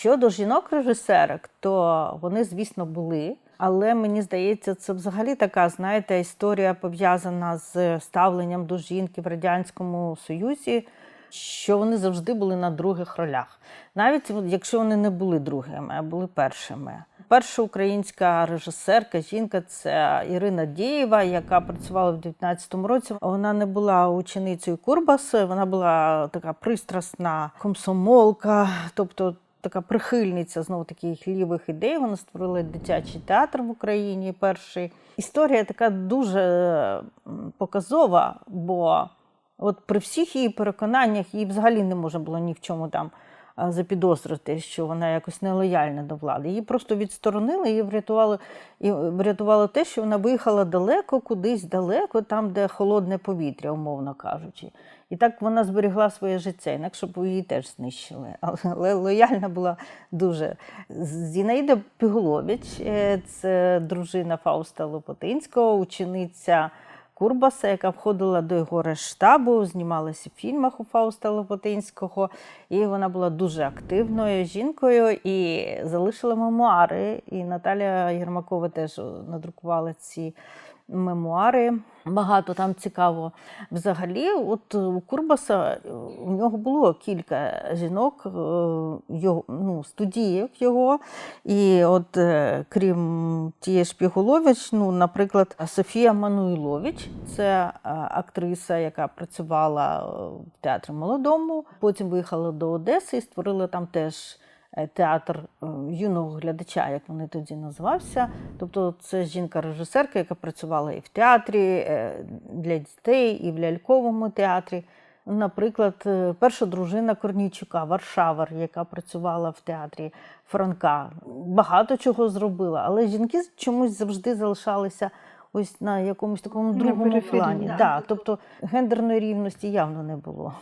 Щодо жінок-режисерок, то вони, звісно, були. Але мені здається, це взагалі така, знаєте, історія пов'язана з ставленням до жінки в Радянському Союзі, що вони завжди були на других ролях. Навіть якщо вони не були другими, а були першими. Перша українська режисерка, жінка це Ірина Дєєва, яка працювала в 19-му році. Вона не була ученицею Курбаса, вона була така пристрасна комсомолка, тобто така прихильниця знову таких лівих ідей. Вона створила дитячий театр в Україні. Перший історія така дуже показова, бо от при всіх її переконаннях її взагалі не можна було ні в чому там запідозрити, що вона якось нелояльна до влади. Її просто відсторонили, її врятувало, і врятувало те, що вона виїхала далеко, кудись далеко, там, де холодне повітря, умовно кажучи. І так вона зберегла своє життя, інакше б її теж знищили. Але лояльна була дуже. Зінаїда Піголович, е, це дружина Фауста Лопотинського, учениця Курбаса, яка входила до його рештабу, знімалася в фільмах у Фауста Лопотинського. І вона була дуже активною жінкою і залишила мемуари. І Наталя Єрмакова теж надрукувала ці мемуари. Багато там цікаво. Взагалі, от у Курбаса е, у нього було кілька жінок, е, його, ну, студіїв його. І от е, крім тієї ж Пігулович, ну, наприклад, Софія Мануйлович, це е, актриса, яка працювала е, в театрі молодому. Потім виїхала до Одеси і створила там теж е, театр е, юного глядача, як вони тоді називався. Тобто це жінка-режисерка, яка працювала і в театрі е, для дітей, і в ляльковому театрі. Наприклад, е, перша дружина Корнійчука, Варшавар, яка працювала в театрі Франка, багато чого зробила, але жінки чомусь завжди залишалися ось на якомусь такому другому плані. да. Да, тобто гендерної рівності явно не було.